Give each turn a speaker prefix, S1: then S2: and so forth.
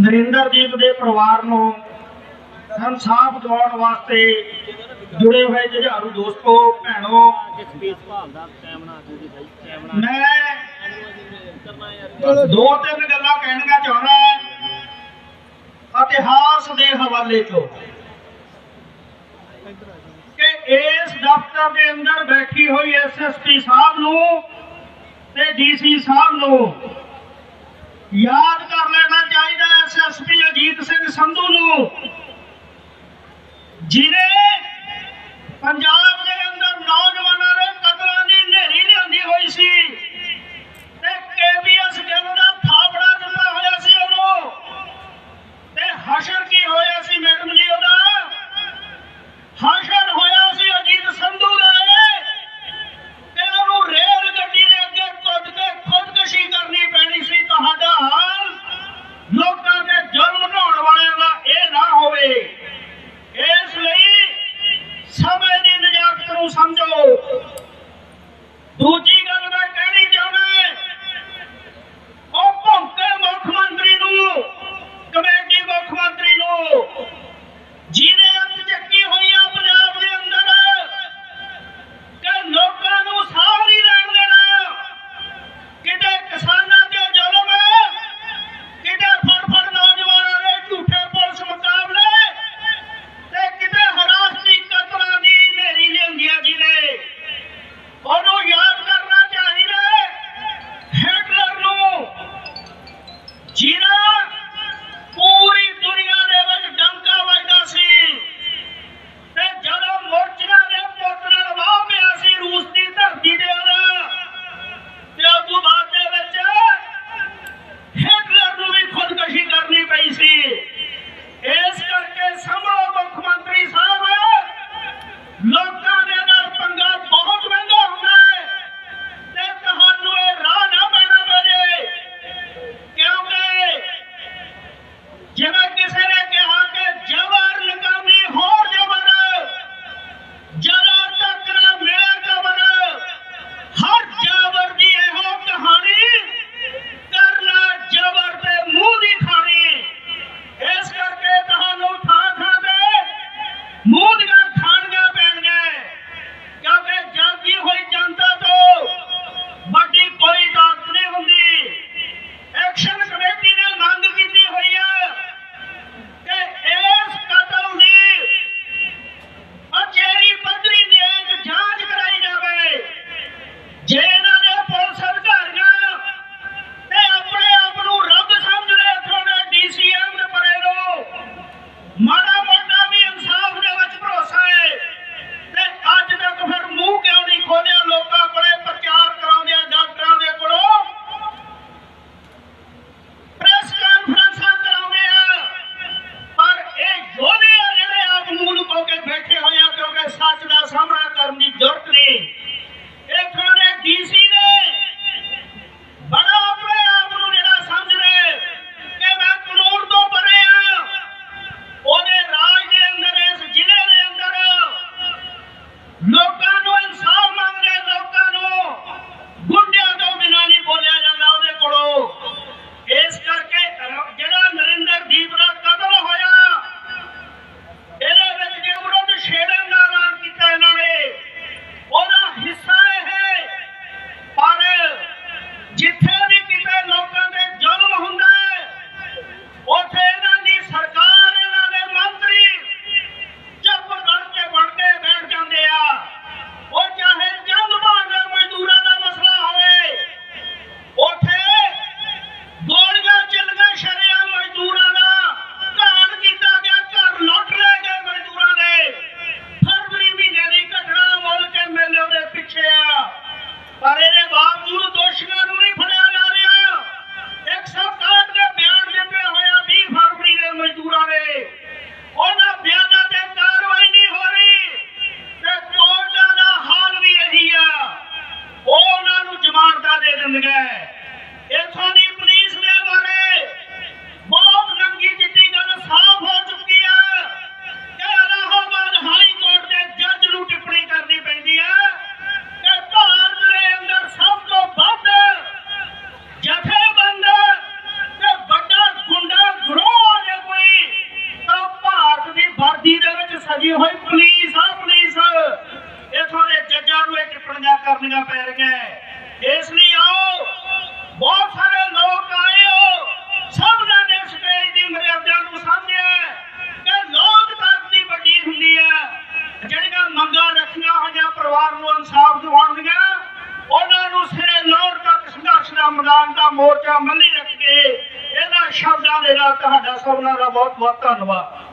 S1: ਨਰਿੰਦਰਜੀਤ ਦੇ ਪਰਿਵਾਰ ਨੂੰ ਇਨਸਾਫ ਦਿਵਾਉਣ ਵਾਸਤੇ ਜੁੜੇ ਹੋਏ ਜੁਝਾਰੂ ਦੋਸਤੋ, ਭੈਣੋ। ਮੈਂ ਦੋ ਤਿੰਨ ਗੱਲਾਂ ਕਹਿਣੀਆਂ ਚਾਹੁੰਦਾ ਇਤਿਹਾਸ ਦੇ ਹਵਾਲੇ ਤੋਂ ਕਿ ਇਸ ਦਫ਼ਤਰ ਦੇ ਅੰਦਰ ਬੈਠੀ ਹੋਈ ਐਸਐਸਪੀ ਸਾਹਿਬ ਨੂੰ ਤੇ ਡੀਸੀ ਸਾਹਿਬ ਨੂੰ ਯਾਦ ਕਰ ਲੈਣਾ ਐਸਐਸਪੀ ਅਜੀਤ ਸਿੰਘ ਸੰਧੂ ਨੂੰ ਜਿਨੇ Not ਲੱਗੀ ਹੋਈ ਪੁਲਿਸ ਆ ਪੁਲਿਸ। ਇਥੋਂ ਦੇ ਜੱਜਾਂ ਨੂੰ ਇਹ ਟਿੱਪਣੀਆਂ ਕਰਨੀਆਂ ਪੈ ਰਹੀਆਂ ਇਸ ਲਈ ਆਓ, ਬਹੁਤ ਸਾਰੇ ਲੋਕ ਆਏ ਹੋ। ਸਭਨਾਂ ਨੇ ਸਟੇਜ ਦੀ ਮਰਿਆਦਾ ਨੂੰ ਸਮਝਿਆ ਕਿ ਲੋਕਤੰਤਰ ਦੀ ਵੱਡੀ ਹੁੰਦੀ ਹੈ ਜਿਹੜੀਆਂ ਮੰਗਾਂ ਰੱਖੀਆਂ ਹੋਈਆਂ ਪਰਿਵਾਰ ਨੂੰ ਇਨਸਾਫ ਦਿਵਾਉਣ ਦੀਆਂ ਉਹਨਾਂ ਨੂੰ ਸਿਰੇ ਲੋੜ ਤੱਕ ਸੰਘਰਸ਼ ਦਾ ਮੈਦਾਨ ਦਾ ਮੋਰਚਾ ਮੱਲੀ ਰੱਖ ਕੇ ਇਹਨਾਂ ਸ਼ਬਦਾਂ ਦੇ ਨਾਲ ਤੁਹਾਡਾ ਸਭਨਾਂ ਦਾ ਬਹੁਤ ਬਹੁਤ ਧੰਨਵਾਦ।